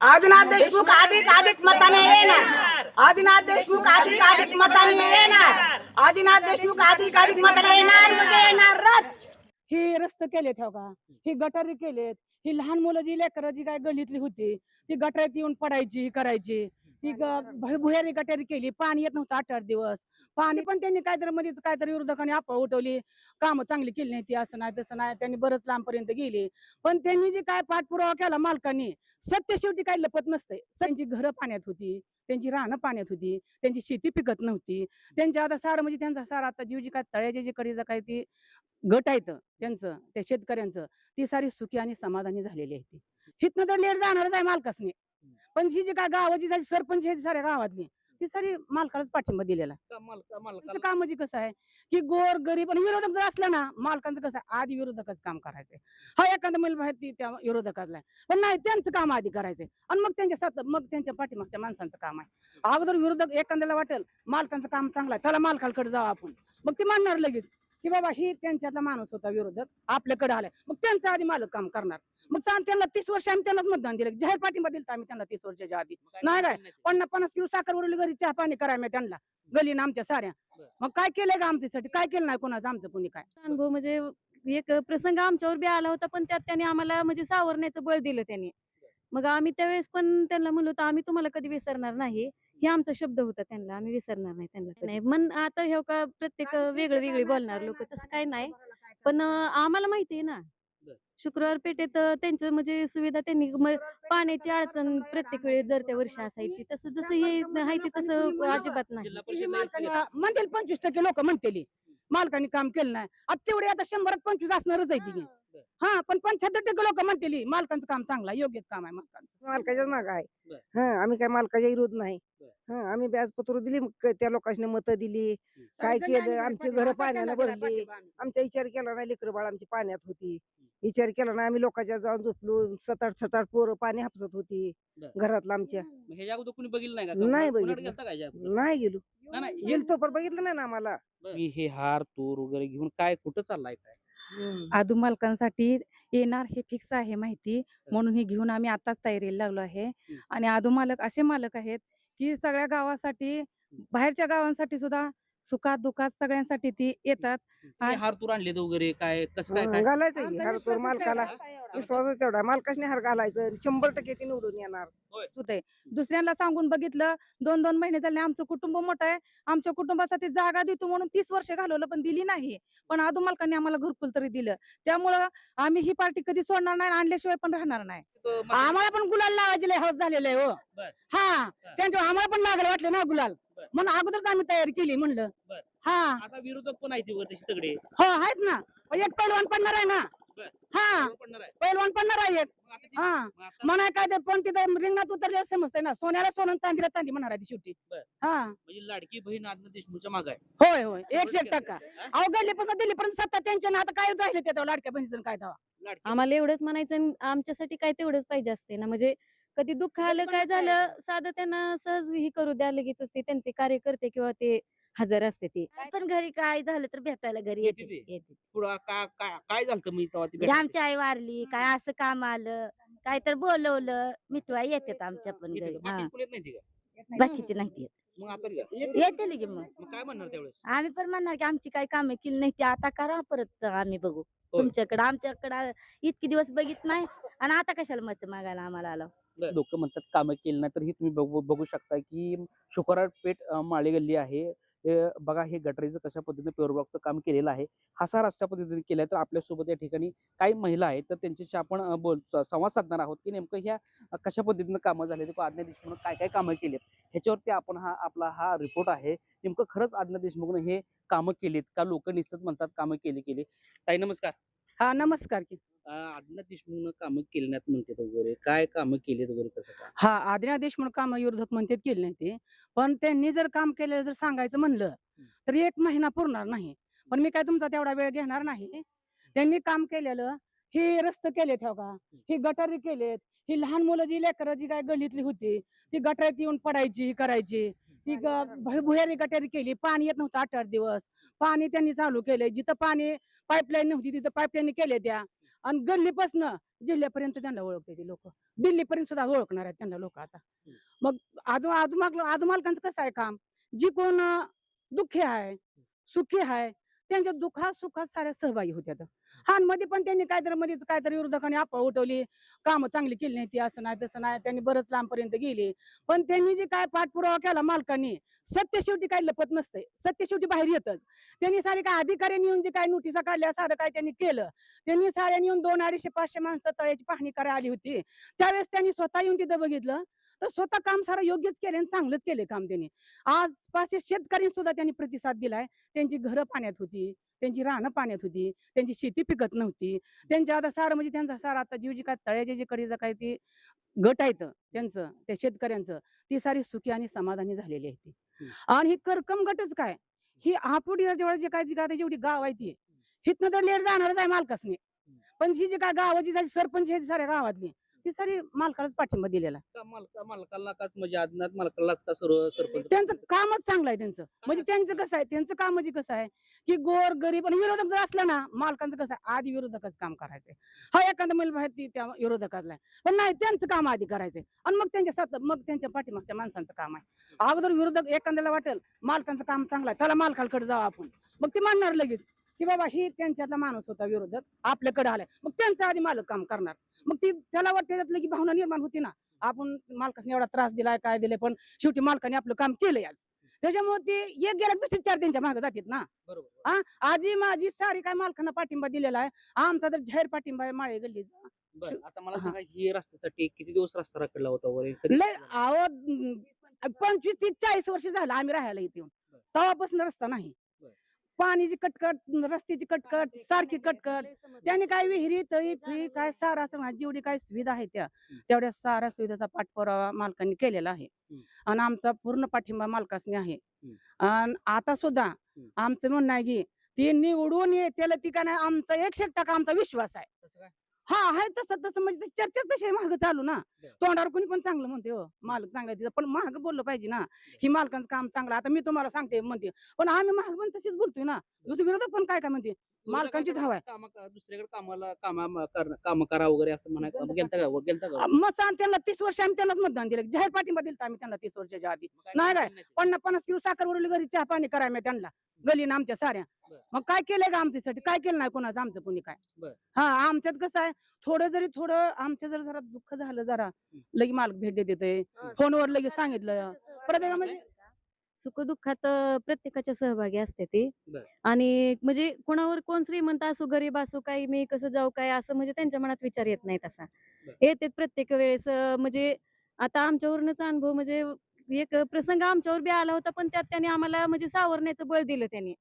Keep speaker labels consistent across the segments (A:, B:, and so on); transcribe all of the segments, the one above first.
A: आदिनाथ देशमुख अधिक अधिक मताने येणार. आदिनाथ देशमुख अधिक अधिक मताने येणार. आदिनाथ देशमुख अधिक अधिक मताने येणार. म्हणजे येणारच
B: ही रस्ते केलेत हो का? ही गटारी केलेत. ही लहान मुलं जी लेकरं जी काय गलीतली होती ती गटारीत येऊन पडायची ही करायची. ती भुयारी गटारी केली. पाणी येत नव्हतं आठ आठ दिवस. पाणी पण त्यांनी काहीतरी मध्ये काहीतरी विरोधकांनी आपा उठवली कामं चांगली केली नाही ती असं नाही तसं नाही. त्यांनी बरंच लांबपर्यंत गेली. पण त्यांनी जे काय पाठपुरावा केला मालकांनी सत्य शेवटी काही लपत नसतंय. त्यांची घरं पाण्यात होती त्यांची राहणं पाण्यात होती त्यांची शेती पिकत नव्हती. त्यांच्या आता सारं म्हणजे त्यांचा सारा आता जीव जी काय तळ्याची जी कडीचं काय ती गट आहेत त्यांचं त्या शेतकऱ्यांचं ती सारी सुखी आणि समाधानी झालेली आहे ती. हिथनं तर लेट जाणारच आहे मालकासनी. पण ही जी काय गावाची झाली सरपंच आहेत साऱ्या गावातली ती सारी मालकालाच पाठिंबा दिलेला. काम म्हणजे कसं आहे की गोर गरीब आणि विरोधक जर असला ना मालकांचं कसं आहे आधी विरोधकच काम करायचंय हा एखादा आहे ती त्या विरोधकातला आहे. पण नाही त्यांचं काम आधी करायचंय आणि मग त्यांच्या साथ मग त्यांच्या पाठीमागच्या माणसांचं काम आहे. अगोदर विरोधक एखाद्याला वाटेल मालकांचं काम चांगलं आहे चला मालकाकडे जाऊ आपण. मग ते मानणार लगेच की बाबा ही त्यांच्यातला माणूस होता विरोधक आपल्याकडे आलाय. मग त्यांचं आधी मालक काम करणार. मग त्यांना तीस वर्ष आम्ही त्यांनाच मतदान दिलं. जाहीर पाठिंबा दिला आम्ही त्यांना तीस वर्षाच्या आधी. नाही नाही पन्नास पन्नास किलो साखर उरली घरी चहा पाणी करायला त्यांना. गलीनं आमच्या साऱ्या. मग काय केलंय का आमच्यासाठी? काय केलं नाही कोणाचं? आमचं कोणी काय?
C: अनुभव म्हणजे एक प्रसंग आमच्यावर बी आला होता पण त्यात त्यांनी आम्हाला म्हणजे सावरण्याचं बळ दिलं त्यांनी. मग आम्ही त्यावेळेस पण त्यांना म्हणलो होतो आम्ही तुम्हाला कधी विसरणार नाही. हे आमचा शब्द होता त्यांना आम्ही विसरणार नाही त्यांना कधी. नाही मन आता हे का प्रत्येक वेगळं वेगळे बोलणार लोक तसं काही नाही. पण आम्हाला माहिती आहे ना. शुक्रवार पेठेत त्यांचं म्हणजे सुविधा त्यांनी म- पाण्याची अडचण प्रत्येक वेळेस जर त्या वर्षी असायची तसं जसं हे आहे ते तसं अजिबात नाही.
B: ही म्हणतील पंचवीस टक्के लोक म्हणतील. मालकाने काम केलं नाही. आता तेवढे आता शंभरात पंचवीस असणारच आहे ती हा पण पंच्याहत्तर टक्के लोक म्हणतील मालकांचं काम चांगलं आहे योग्यच काम आहे मालकांचं.
D: मालकाच्याच माग आहे.
E: बर.
D: हा आम्ही काय मालकाच्या विरोध नाही.
E: बर.
D: हा आम्ही व्याजपत्र दिली मग क- त्या लोकांनी मतं दिली. काय केलं? आमची घरं पाण्यानं भरली. आमचा विचार केला नाही लेकरं बाळ आमची पाण्यात होती. विचार केला ना आम्ही लोकांच्या जाऊन झोपलो. सात आठ सात आठ पोरं पाणी हापसत होती. घरातलं आमच्या.
E: मग ह्याच्या अगोदर कुणी बघितलं नाही का?
D: नाही
E: कोणाकडे
D: बघितलं.
E: गेलता का ह्याच्या अगोदर?
D: नाही गेलो.
E: नाही, नाही, हे-
D: गेलतो पण बघितलं नाही ना आम्हाला.
E: मी हे हार तूर वगैरे घेऊन काय कुठं चाललाय काय?
F: आदू मालकांसाठी येणार हे फिक्स आहे माहिती. म्हणून हे घेऊन आम्ही आताच तयारीला लागलो आहे. आणि आदू मालक असे मालक आहेत की सगळ्या गावासाठी बाहेरच्या गावांसाठी सुद्धा सुखात दुखात सगळ्यांसाठी ती येतात आणि-
E: हार तूर आणले वगैरे काय कसं काय
D: हा,
E: काय
D: घालायचं की
B: आमचा
D: हार मालकाला
B: तेवढा आहे एवढा.
D: विश्वासच तेवढा. मालकाने हार घालायचं शंभर टक्के ती निवडून येणार.
F: होते दुसऱ्यांना सांगून बघितलं दोन दोन महिने झाले आमचं कुटुंब मोठं आहे. आमच्या कुटुंबासाठी जागा देतो म्हणून तीस वर्ष घालवलं पण दिली नाही. पण आदू मालकांनी आम्हाला घरकुल तरी दिलं. त्यामुळं आम्ही ही पार्टी कधी सोडणार नाही आणि आणल्याशिवाय पण राहणार नाही.
B: आम्हाला पण गुलाल लावायचे लय हौस झालेलं आहे हो.
E: बर.
B: हा. त्यांच्या आम्हाला पण लागलं वाटलं ना गुलाल. म्हणून अगोदरच आम्ही तयारी केली म्हणलं.
E: बर.
B: हा.
E: आता विरोधक पण आहे ती तशी तगडे?
B: हो आहेत ना. एक पैलवान पडणार आहे ना.
E: बर.
B: हा.
E: पडणार आहे.
B: पैलवान पडणार आहे एक.
E: मग आता ती-
B: हा.
E: मग आता-
B: म्हणाय काय ते पण तिथं रिंगणात उतरल्यावर समजतंय ना. सोन्याला सोनं चांदीला चांदी म्हणणार आहे ती शेवटी.
E: बर.
B: हा.
E: म्हणजे लाडकी बहीण आज्ञा देशमुखच्या माग आहे.
B: होय होय. एकशे एक टक्का.
E: हा?
B: अवघडलीपासून दिल्लीपर्यंत सत्ता त्यांच्या ना आता काय राहिले ते तेव्हा लाडक्या बहिणीचं काय तेव्हा?
E: लाडकी
C: आम्हाला एवढंच म्हणायचं आणि आमच्यासाठी काय तेवढंच पाहिजे असते ना. म्हणजे कधी दुःख आलं काय झालं साधं त्यांना सहज ही करू द्या लगेच ते त्यांचे कार्यकर्ते किंवा ते हजर असते ते
G: पण घरी काय झालं तर भेटायला घरी
E: येते
G: येते
E: ते?
G: येते
E: पुढं काय काय काय झालं मी तेव्हा ती
G: म्हणजे
E: भेटायला?
G: आमची आई वारली काय असं काम आलं काय तर बोलवलं मिठवाई येतात आमच्या पण
E: येते
G: घरी
E: का?
G: हा
E: बाकी कोणी येत नाही ती का?
G: बाकीची नाही येत.
E: मग आता ती का?
G: येते की मग
E: मग काय म्हणणार त्यावेळेस
G: आम्ही पण म्हणणार की आमची काही कामं केली नाही ती आता करा परत आम्ही बघू
E: होय.
G: तुमच्याकडे आमच्याकडे इतके दिवस बघित नाही आणि आता कशाला मत मागायला आम्हाला आलो
E: लोक म्हणतात कामं केली नाही तर ही तुम्ही बघू बघू शकता की शुक्रवार पेठ माळी गल्ली आहे. बघा हे गटरीचं कशा पद्धतीने प्युअर ब्लॉकचं काम केलेलं आहे. हासार अशा पद्धतीने केलं तर आपल्यासोबत या ठिकाणी काही महिला आहेत तर त्यांच्याशी आपण बोल संवाद साधणार आहोत की नेमकं ह्या कशा पद्धतीनं कामं झाले किंवा आज्ञा देशमुख काय काय कामं केली ह्याच्यावरती आपण हा आपला हा रिपोर्ट आहे. नेमकं खरंच आज्ञा देशमुखनं हे कामं केलीत का? लोक निसत म्हणतात कामं केली केली. ताई नमस्कार.
B: हा नमस्कार की.
E: आज्ञा देशमुखनं कामं केली नाहीत म्हणतात वगैरे. काय कामं केलीत वगैरे कसं काय?
B: हा आदिना देशमुख काम विरोधक म्हणतात केले नाही ते. पण त्यांनी जर काम केलं जर सांगायचं म्हणलं तर एक महिना पुरणार नाही. पण मी काय तुमचा तेवढा वेळ घेणार नाही? त्यांनी काम केलेलं हे रस्ते केलेत हो का? ही. गटारी केलेत. ही लहान मुलं जी लेकरं जी काय गलीतली होती ती गटारीत येऊन पडायची करायची. ती भुयारी गटारी केली. पाणी येत नव्हतं आठ आठ दिवस. पाणी त्यांनी चालू केलंय. जिथं पाणी पाईपलाईन नव्हती तिथं पाईपलाईन केले त्या. आणि गल्लीपासनं जिल्ह्यापर्यंत त्यांना ओळखते ते लोक. दिल्लीपर्यंत सुद्धा ओळखणार आहेत त्यांना लोक आता. मग आदू आदू आदू मालकांचं कसं आहे काम? जी कोण दुःखी आहे सुखी आहे त्यांच्या दुःखात सुखात साऱ्या सहभागी होत्या हा आणि मध्ये पण त्यांनी काहीतरी मध्येच काहीतरी विरोधकांनी अफवा उठवली. कामं चांगली केली नाही ती असं नाही तसं नाही. त्यांनी बरंच लांबपर्यंत गेली. पण त्यांनी जे काय पाठपुरावा केला मालकांनी सत्य शेवटी काही लपत नसतंय. सत्य शेवटी बाहेर येतच. त्यांनी सारे काय अधिकाऱ्यांनी येऊन जे काय नोटिसा काढल्या सारं काय त्यांनी केलं. त्यांनी साऱ्यांनी येऊन दोन अडीचशे पाचशे माणसं तळ्याची पाहणी करायला आली होती. त्यावेळेस त्यांनी स्वतः येऊन तिथं बघितलं. तर स्वतः काम सारा योग्यच केले आणि चांगलंच केले काम त्यांनी. आज पाचशे शेतकऱ्यांनी सुद्धा त्यांनी प्रतिसाद दिलाय. त्यांची घरं पाण्यात होती. त्यांची रानं पाण्यात होती त्यांची शेती पिकत नव्हती. त्यांच्या आता सारं म्हणजे त्यांचा सारा आता जीव जी काय तळ्याचे जे कडे काय ते गट आहेत त्यांचं त्या शेतकऱ्यांचं ती सारी सुखी आणि समाधानी झालेली आहे ती. आणि ही करकम गटच काय? ही आपुडी जवळ जे काय काय जेवढी गाव आहे ती हिथनं तर लेट जाणारच आहे मालकासने. पण ही जी काय गावाची सरपंच आहेत साऱ्या गावातली ती सारी मालकालाच पाठिंबा दिलेला.
E: का मालका मालकाला काच म्हणजे आदिनाथ मालकालाच का सर्व सरपंच?
B: त्यांचं कामच चांगलं आहे त्यांचं. म्हणजे त्यांचं कसं आहे? त्यांचं काम म्हणजे कसं आहे? की गोर गरीब आणि विरोधक जर असला ना मालकांचं कसं आहे? आधी विरोधकच काम करायचंय हा एखादा मुलगा आहे ती त्या विरोधकातला आहे. पण नाही त्यांचं काम आधी करायचंय आणि मग त्यांच्या साथ मग त्यांच्या पाठीमागच्या माणसांचं काम आहे. अगोदर विरोधक एखाद्याला वाटेल मालकांचं काम चांगलं आहे. चला मालकाकडे जाऊ आपण. मग ते म्हणणार लगेच. की बाबा ही त्यांच्यातला माणूस होता विरोधक. आपल्याकडे आलाय. मग त्यांचं आधी मालक काम करणार. मग ती त्याला वाटतं त्याच्यातलं की भावना निर्माण होती ना. आपण मालकाने एवढा त्रास दिलाय काय दिले पण शेवटी मालकाने आपलं काम केलंय आज. त्याच्यामुळे ते एक गेल्या दुसरी चार त्यांच्या मागे जातात ना.
E: बरोबर
B: आजी माझी सारी काय मालकांना पाठिंबा दिलेला आहे. आमचा तर जाहीर पाठिंबा आहे माळे गल्लीचा.
E: आता मला
B: हा.
E: सांगा ही रस्त्यासाठी किती दिवस रस्ता रखडला होता वगैरे
B: पंचवीस तीस चाळीस वर्ष झालं आम्ही राहायला इथे
E: बरं.
B: तेव्हापासून रस्ता नाही. पाणीची कटकट रस्त्याची कटकट सारखी कटकट. त्याने काय विहिरी तळी फिरी काय सारा जेवढी काय सुविधा आहे त्या तेवढ्या साऱ्या सुविधाचा पाठपुरावा मालकांनी केलेला आहे. आणि आमचा पूर्ण पाठिंबा मालकासनी आहे. आणि आता सुद्धा आमचं म्हणणं आहे की ती निवडून येतेला ती का नाही आमचा एकशे एक टक्का आमचा विश्वास आहे.
E: काय?
B: हा आहे तसं तसं. म्हणजे चर्चाच तशी माग चालू ना. तोंडावर कोणी पण चांगलं म्हणते हो. मालक चांगला आहे तिचा पण महाग बोललं पाहिजे ना. ही मालकांचं काम चांगलं. आहे. आता मी तुम्हाला सांगते म्हणते. पण आम्ही महाग पण तशीच बोलतोय ना. दुसरे विरोधक पण काय काय म्हणते? मालकांचीच हवा आहे.
E: दुसरीकडे कामाला कामा काम करा वगैरे असं म्हणा गेलता का गेलता का
B: मग सांग त्यांना तीस वर्ष आम्ही त्यांनाच मतदान दिलं. जाहीर पाठिंबा दिला आम्ही त्यांना तीस वर्षाच्या आधी. नाही काय. पन्नास पन्नास किलो साखर उरली घरी चहा पाणी करायला मी त्यांना. गलीनं आमच्या साऱ्या. मग काय केलंय का आमच्यासाठी? काय केलं नाही कोणाचं? आमचं कोणी काय. हा आमच्यात कसं आहे? थोडं जरी थोडं आमच्या जर जरा दुःख झालं जरा लगे मालक भेट देते फोनवर लगेच सांगितलं. प्रत्येका म्हणजे
C: सुखदुःखात प्रत्येकाच्या सहभागी असते ते. आणि म्हणजे कोणावर कोण श्रीमंत असो गरीब असो काही मी कसं जाऊ काय असं म्हणजे त्यांच्या मनात विचार येत नाही तसा. येते प्रत्येक वेळेस म्हणजे आता आमच्यावरूनच अनुभव म्हणजे एक प्रसंग आमच्यावर बी आला होता पण त्यात त्यांनी आम्हाला म्हणजे सावरण्याचं बळ दिलं त्यांनी.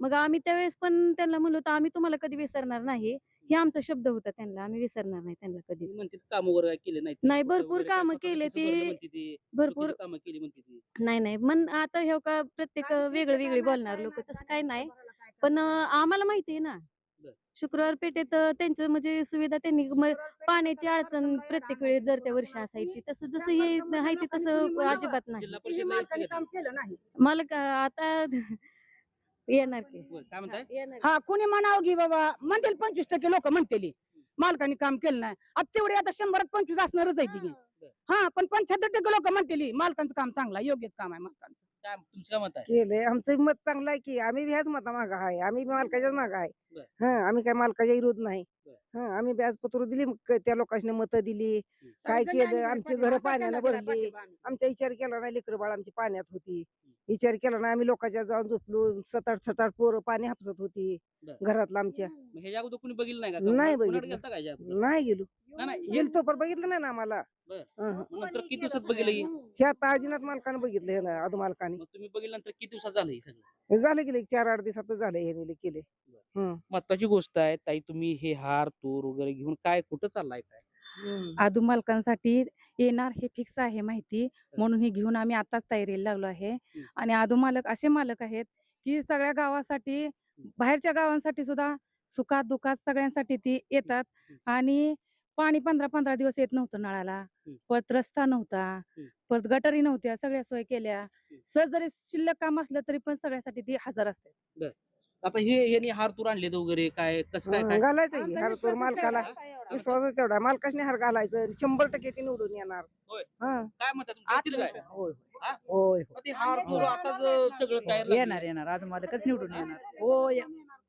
C: मग आम्ही त्यावेळेस पण त्यांना म्हणलो होतो आम्ही तुम्हाला कधी विसरणार नाही. हे आमचा शब्द होता त्यांना आम्ही विसरणार नाही त्यांना कधीच.
E: म्हणते काम वगैरे काय केले नाही
C: नाही, भरपूर कामं केले ती. भरपूर
E: काम केली म्हणते ती.
C: नाही नाही. मन आता हे का प्रत्येक वेगळं वेगळी बोलणार लोक तसं काही नाही. पण अं, आम्हाला माहिती आहे ना
E: बरं.
C: शुक्रवार पेठेत अं, त्यांचं म्हणजे सुविधा त्यांनी म- पाण्याची अडचण प्रत्येक वेळेस जर त्या वर्षी असायची तसं जसं हे आहे ते तसं अजिबात नाही.
E: जिल्हा परिषद
B: मालकाने काम केलं नाही.
C: मला का- आता येणार की.
E: काय म्हणताय?
C: येणार
B: हा कोणी म्हणावं की बाबा म्हणतील पंचवीस टक्के लोक म्हणतील. मालकाने काम केलं नाही. आता तेवढे आता शंभरात पंचवीस असणारच आहे ती हा पण पंच्याहत्तर टक्के लोक म्हणतील. मालकांचं काम चांगलं आहे योग्यच काम आहे मालकांचं.
E: काय तुमचं काय मत आहे?
D: केलंय. आमचं मत चांगलं आहे की आम्ही बी ह्याच मता माग आहे. आम्ही बी मालकाच्याच माग आहे.
E: बरं.
D: हा आम्ही काय मालकाच्या विरोध नाही.
E: बरं.
D: हा आम्ही व्याज पत्र दिली मग त्या लोकांनी मतं दिली. काय केलं? आमची घरं पाण्यानं भरली. आमचा विचार केला नाही लेकरं बाळ आमची पाण्यात होती. विचार केला नाही आम्ही लोकांच्या जाऊन झोपलो सात आठ सात आठ पोरं पाणी हापसत होती
E: बरं.
D: घरातलं आमच्या
E: मग ह्याच्या अगोदर कोणी बघितलं नाही का
D: नाही
E: कोणाकडे
D: बघितलं.
E: गेलता का ह्याच्या अगोदर?
D: नाही गेलो
E: नाही, नाही हे-
D: गेलतो पण बघितलं नाही ना आम्हाला
E: बरं.
D: हं.
E: मग नंतर किती दिवसात बघितलं हे?
D: ह्या ताजीनाथ मालकानं बघितलं हे ना अधू मालकाने
E: मग तुम्ही बघितल्यानंतर किती दिवसात झालं हे सगळं
D: झालं गेले चार आठ दिवसात झालं हे केले
E: महत्वाची गोष्ट आहे ताई तुम्ही हे हार तूर वगैरे घेऊन काय कुठं चाललाय काय.
F: आदू मालकांसाठी येणार हे फिक्स आहे माहिती. म्हणून हे घेऊन आम्ही आताच तयारीला लागलो आहे. आणि आदू मालक असे मालक आहेत की सगळ्या गावासाठी बाहेरच्या गावांसाठी सुद्धा सुखात दुखात सगळ्यांसाठी ती येतात. आणि पाणी पंधरा पंधरा दिवस येत नव्हतं नळाला. परत रस्ता नव्हता. परत गटरी नव्हत्या. सगळ्या सोय केल्या. सहज जरी शिल्लक काम असलं तरी पण सगळ्यासाठी ती हजर असते
E: आता हे यांनी हार तूर आणलेत वगैरे काय कसं काय
D: हं,
E: काय?
D: घालायचं की हार तोर मालकाला. विश्वास तेवढा मालकाने हार घालायचं शंभर टक्के ते निवडून येणार.
E: होय.
D: हं.
E: काय म्हणतात तुमच्या येतील काय?
H: होय
E: हा?
H: होय
E: मग ते हार तूर आताच सगळं तयार लागलंय.
H: येणार येणार. अजून माझ्याकच निवडून येणार. हो या-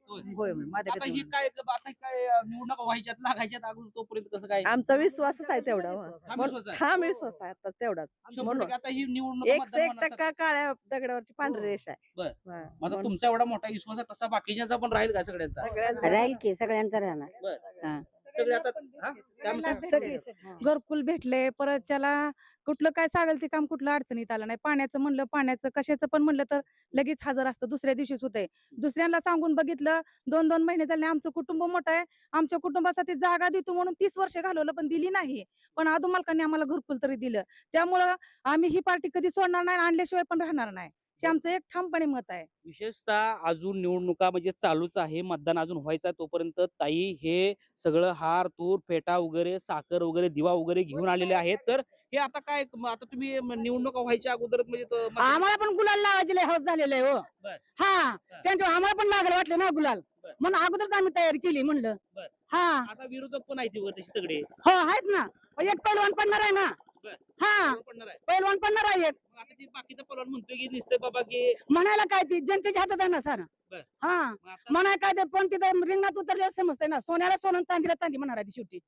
E: होय. आता
H: माझ्याकडे
E: हे काय आता काय निवडणुका व्हायच्यात लागायच्यात अगोदर तोपर्यंत कसं काय?
I: आमचा विश्वासच आहे तेवढा हो. म्हणून-
E: विश्वास आहे?
I: विश्वास आहे आता तेवढाच.
E: शंभर
I: म्हणून.
E: टक्के आता ही निवडणूक
I: एक
E: मतदान
I: टक्का काळ्या दगडावरची पांढरी रेष आहे.
E: बर.
I: हा,
E: मग आता
I: म्हणून.
E: तुमचा एवढा मोठा विश्वास आहे तसा बाकीच्यांचा पण राहील का सगळ्यांचा?
I: सगळ्यांचा-
G: राहील की सगळ्यांचं राहणार.
E: सगळे आता हा? काय म्हणतात?
F: सगळे घरकुल भेटले परत त्याला कुठलं काय सांगेल ते काम कुठलं अडचणीत आलं नाही. पाण्याचं म्हणलं पाण्याचं कशाचं पण म्हणलं तर लगेच हजर असतं दुसऱ्या दिवशीच होतंय. दुसऱ्यांना सांगून बघितलं दोन दोन महिने झाले आमचं कुटुंब मोठं आहे. आमच्या कुटुंबासाठी जागा देतो म्हणून तीस वर्ष घालवलं पण दिली नाही. पण आदू मालकांनी आम्हाला घरकुल तरी दिलं. त्यामुळं आम्ही ही पार्टी कधी सोडणार नाही आणि आणल्याशिवाय पण राहणार नाही. हे आमचं एक ठामपणे मत आहे.
E: विशेषतः अजून निवडणुका म्हणजे चालूच आहे. मतदान अजून व्हायचं आहे तोपर्यंत ताई हे सगळं हार तूर फेटा वगैरे साखर वगैरे दिवा वगैरे घेऊन आलेले आहेत. तर हे आता काय म- आता तुम्ही म- निवडणुका व्हायच्या अगोदर म्हणजे तो
B: आम्हाला पण गुलाल लावायचे लय हौस झालेलं आहे हो.
E: बर.
B: हा त्यांच्या आम्हाला पण लागलं वाटलं ना गुलाल.
E: बर.
B: म्हणून अगोदरच आम्ही तयारी केली म्हणलं.
E: बर.
B: हा.
E: आता विरोधक पण आहेत तसे तगडे.
B: हो आहेत ना. एक पैलवान पडणार आहे ना.
E: बर.
B: हा
E: पडणार आहे.
B: पैलवान पडणार आहे एक.
E: मग आता ती बाकीचा पलवान म्हणतोय की नुसतं बाबा की
B: म्हणायला काय ती? जनतेच्या हातात आहे ना सर.
E: बर.
B: हा.
E: मग आता
B: म्हणाय काय ते पण तिथं रिंगणात उतरल्यावर समजतंय ना. सोन्याला सोनं चांदीला चांदी म्हणणार आहे ती शेवटी.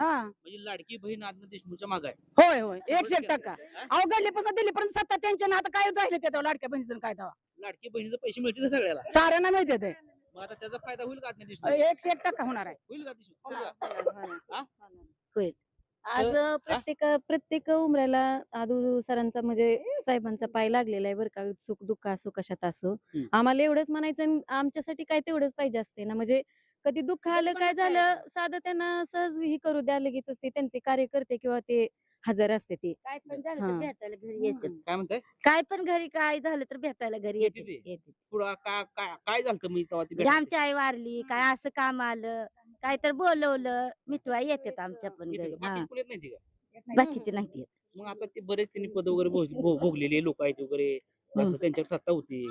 B: हा.
E: म्हणजे लाडकी बहीण देशमुखच्या माग आहे.
B: होय होय. एकशे एक टक्का. अहो गल्लीपासून दिल्लीपर्यंत सत्ता त्यांच्या ना आता काय राहिले ते तेव्हा लाडक्या बहिणीचं काय तेव्हा?
E: लाडकी बहिणीचे पैसे मिळतील ना सगळ्याला?
B: साऱ्यांना मिळते ते.
E: मग आता त्याचा फायदा होईल का देशमुख
B: एकशे एक टक्का होणार आहे.
E: होईल का देशमुख? होईल का?
C: आज प्रत्येक प्रत्येक उमऱ्याला आदू सरांचा म्हणजे साहेबांचा पाय लागलेला आहे बरं का सुख दुःख असो कशात असो. आम्हाला एवढंच म्हणायचं आमच्यासाठी काय तेवढंच पाहिजे असते ना. म्हणजे कधी दुःख आलं काय झालं साधं त्यांना सहज ही करू द्या लगेच ते त्यांचे कार्यकर्ते किंवा ते हजर असते ते.
G: काय पण झालं. तर भेटायला घरी येते
E: काय म्हणताय?
G: काय पण घरी काय झालं तर भेटायला घरी
E: येते पुढं काय झालं मी तेव्हा ती
G: म्हणजे? आमची आई वारली काय असं काम आलं काय तर बोलवलं मिठवा येतात आमच्या पण घरी? हा
E: का?
G: बाकीचे नाही येत.
E: मग आता ते बरेच त्यांनी पद वगैरे भोग- भोग- भोगलेले लोक आहेत वगैरे असं
G: हम्म.
E: त्यांच्यावर सत्ता होती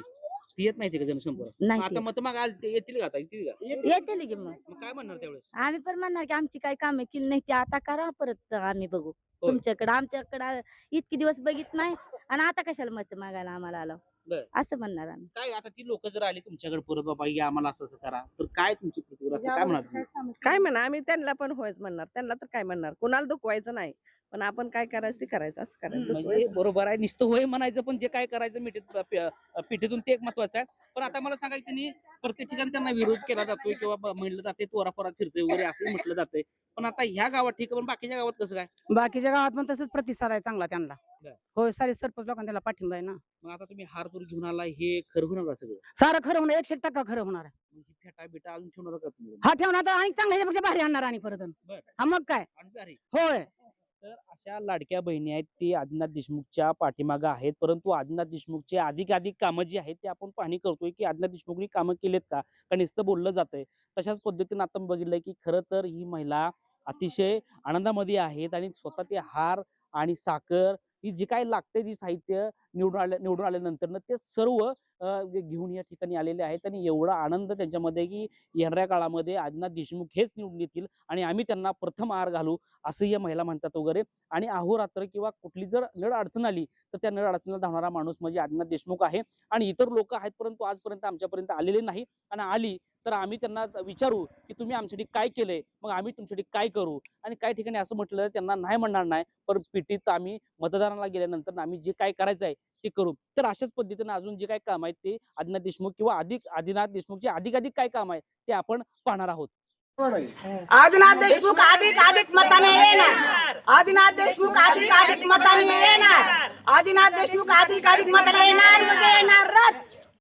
E: ती येत नाही ते का जनसंपर्क मग
G: नाही
E: आता. मत माग येतील का आता येतील का
G: येते की मग
E: मग काय म्हणणार त्यावेळेस
G: आम्ही पण म्हणणार की आमची काही कामं केली नाही ती आता करा परत आम्ही बघू
E: होय.
G: तुमच्याकडे आमच्याकडे इतके दिवस बघित नाही आणि आता कशाला मत मागायला आम्हाला आलो
E: बर.
G: असं म्हणणार आम्ही.
E: काय आता ती लोक जर आली तुमच्याकडे परत बाबा या आम्हाला असं असं करा. तर काय तुमची प्रतिक्रिया? काय तुम्ही?
I: काय म्हणा आम्ही त्यांना पण होयच म्हणणार. त्यांना तर काय म्हणणार? कुणाला दुखवायचं नाही. पण आपण काय करायचं ते करायचं असं करायचं.
E: म्हणजे
I: दुखवायचं.
E: बरोबर आहे. नुसतं होय म्हणायचं पण जे काय करायचं मिठीत प- पिठीतून ते एक महत्वाचं आहे. पण आता मला सांगा की त्यांनी प्रत्येक ठिकाणी त्यांना विरोध केला जातोय किंवा ब- म्हणलं जाते तोरा पोरा फिरते वगैरे असं म्हटलं जातंय. पण आता ह्या गावात ठीक आहे पण बाकीच्या गावात कसं काय?
B: बाकीच्या गावात पण तसंच प्रतिसाद आहे चांगला त्यांना.
E: बर.
B: होय सारे सरपंच लोकांना त्याला पाठिंबा आहे ना.
E: मग आता तुम्ही हार दूर घेऊन आला हे खरं होणार का सगळं?
B: सारं खरं होणार एकशे टक्का खरं होणार. आहे.
E: मग ही फेटा बिटा अजून ठेवणार का तुम्ही?
B: हा ठेवणार तर आणि चांगल्या ह्याच्यापेक्षा भारी आणणार आणि परत.
E: बर.
B: हा मग काय?
E: आणि अरे
B: होय.
E: तर अशा लाडक्या बहिणी आहेत ती आदिनाथ देशमुखच्या पाठीमागं आहेत परंतु आदिनाथ देशमुखचे अधिक अधिक कामं जी आहेत ते आपण पाहणी करतोय की आदिनाथ देशमुखनी कामं केलेत का? का नुसतं बोललं जातंय? तशाच पद्धतीने आता मी बघितलंय की खरं तर ही महिला अतिशय आनंदामध्ये आहेत आणि स्वतः ते हार आणि साखर ही जी काय लागते जी साहित्य निवडून आल्या निवडून आल्यानंतर ते सर्व घेऊन या ठिकाणी आलेले आहेत आणि एवढा आनंद त्यांच्यामध्ये की येणाऱ्या काळामध्ये आदिनाथ देशमुख हेच निवडून येतील आणि आम्ही त्यांना प्रथम आहार घालू असं या महिला म्हणतात वगैरे. आणि अहोरात्र किंवा कुठली जर नड अडचण आली तर त्या नड अडचणीला धावणारा माणूस म्हणजे आदिनाथ देशमुख आहे. आणि इतर लोक आहेत परंतु आजपर्यंत आमच्यापर्यंत आलेले नाही. आणि आली तर आम्ही त्यांना विचारू की तुम्ही आमच्यासाठी काय केलंय? मग आम्ही तुमच्यासाठी काय करू? आणि काही ठिकाणी असं म्हटलं त्यांना नाही म्हणणार नाही पण पिटीत आम्ही मतदारांना गेल्यानंतर आम्ही जे काय करायचं आहे ते करू. तर अशाच पद्धतीने अजून जे काय काम आहेत ते आदिनाथ देशमुख किंवा अधिक आदिनाथ देशमुखचे अधिक अधिक काय काम आहे ते आपण पाहणार आहोत.
A: आदिनाथ देशमुख अधिक अधिक मताने येणार. आदिनाथ देशमुख अधिक अधिक मताने येणार. आदिनाथ देशमुख अधिक अधिक मताने येणार म्हणजे येणार